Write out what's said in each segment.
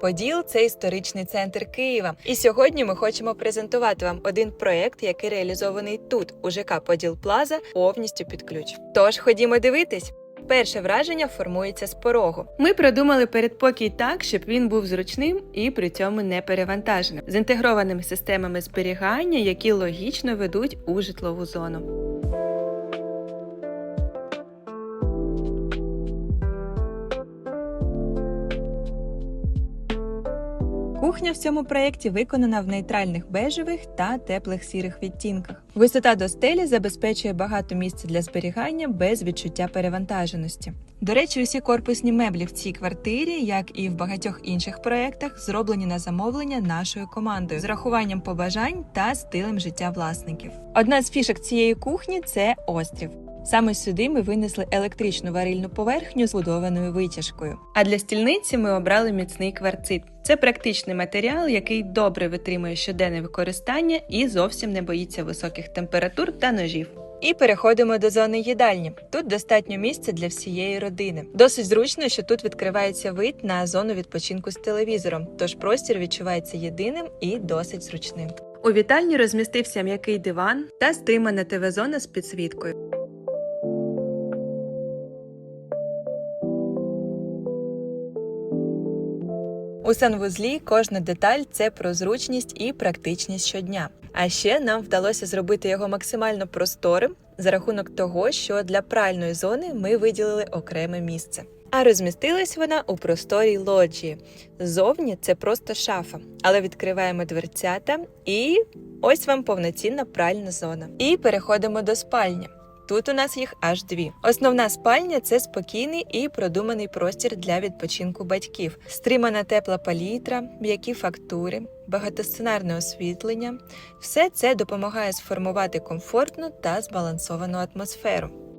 Поділ це історичний центр Києва. І сьогодні ми хочемо презентувати вам один проект, який реалізований тут, у ЖК Поділ Плаза, повністю під ключ. Тож ходімо дивитись. Перше враження формується з порогу. Ми продумали передпокій так, щоб він був зручним і при цьому не перевантаженим, з інтегрованими системами зберігання, які логічно ведуть у житлову зону. Кухня в цьому проєкті виконана в нейтральних бежевих та теплих сірих відтінках. Висота до стелі забезпечує багато місця для зберігання без відчуття перевантаженості. До речі, усі корпусні меблі в цій квартирі, як і в багатьох інших проєктах, зроблені на замовлення нашою командою з рахуванням побажань та стилем життя власників. Одна з фішок цієї кухні це острів. Саме сюди ми винесли електричну варильну поверхню з будованою витяжкою. А для стільниці ми обрали міцний кварцит. Це практичний матеріал, який добре витримує щоденне використання і зовсім не боїться високих температур та ножів. І переходимо до зони їдальні. Тут достатньо місця для всієї родини. Досить зручно, що тут відкривається вид на зону відпочинку з телевізором, тож простір відчувається єдиним і досить зручним. У вітальні розмістився м'який диван та стримана ТВ-зона з підсвіткою. У санвузлі кожна деталь це про зручність і практичність щодня. А ще нам вдалося зробити його максимально просторим за рахунок того, що для пральної зони ми виділили окреме місце. А розмістилась вона у просторій лоджії. Ззовні це просто шафа, але відкриваємо дверцята і ось вам повноцінна пральна зона. І переходимо до спальні. Тут у нас їх аж дві. Основна спальня це спокійний і продуманий простір для відпочинку батьків, стримана тепла палітра, м'які фактури, багатосценарне освітлення. Все це допомагає сформувати комфортну та збалансовану атмосферу.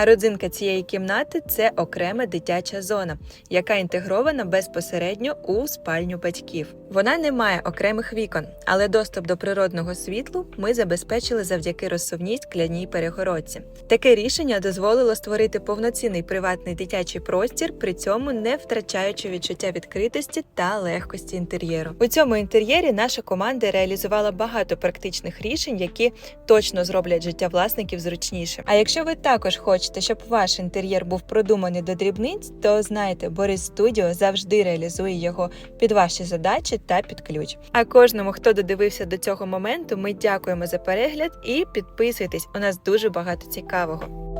А родзинка цієї кімнати це окрема дитяча зона, яка інтегрована безпосередньо у спальню батьків. Вона не має окремих вікон, але доступ до природного світлу ми забезпечили завдяки розсувній скляній перегородці. Таке рішення дозволило створити повноцінний приватний дитячий простір, при цьому не втрачаючи відчуття відкритості та легкості інтер'єру. У цьому інтер'єрі наша команда реалізувала багато практичних рішень, які точно зроблять життя власників зручніше. А якщо ви також хочете, щоб ваш інтер'єр був продуманий до дрібниць, то знайте, Борис Студіо завжди реалізує його під ваші задачі та під ключ. А кожному, хто додивився до цього моменту, ми дякуємо за перегляд і підписуйтесь. У нас дуже багато цікавого.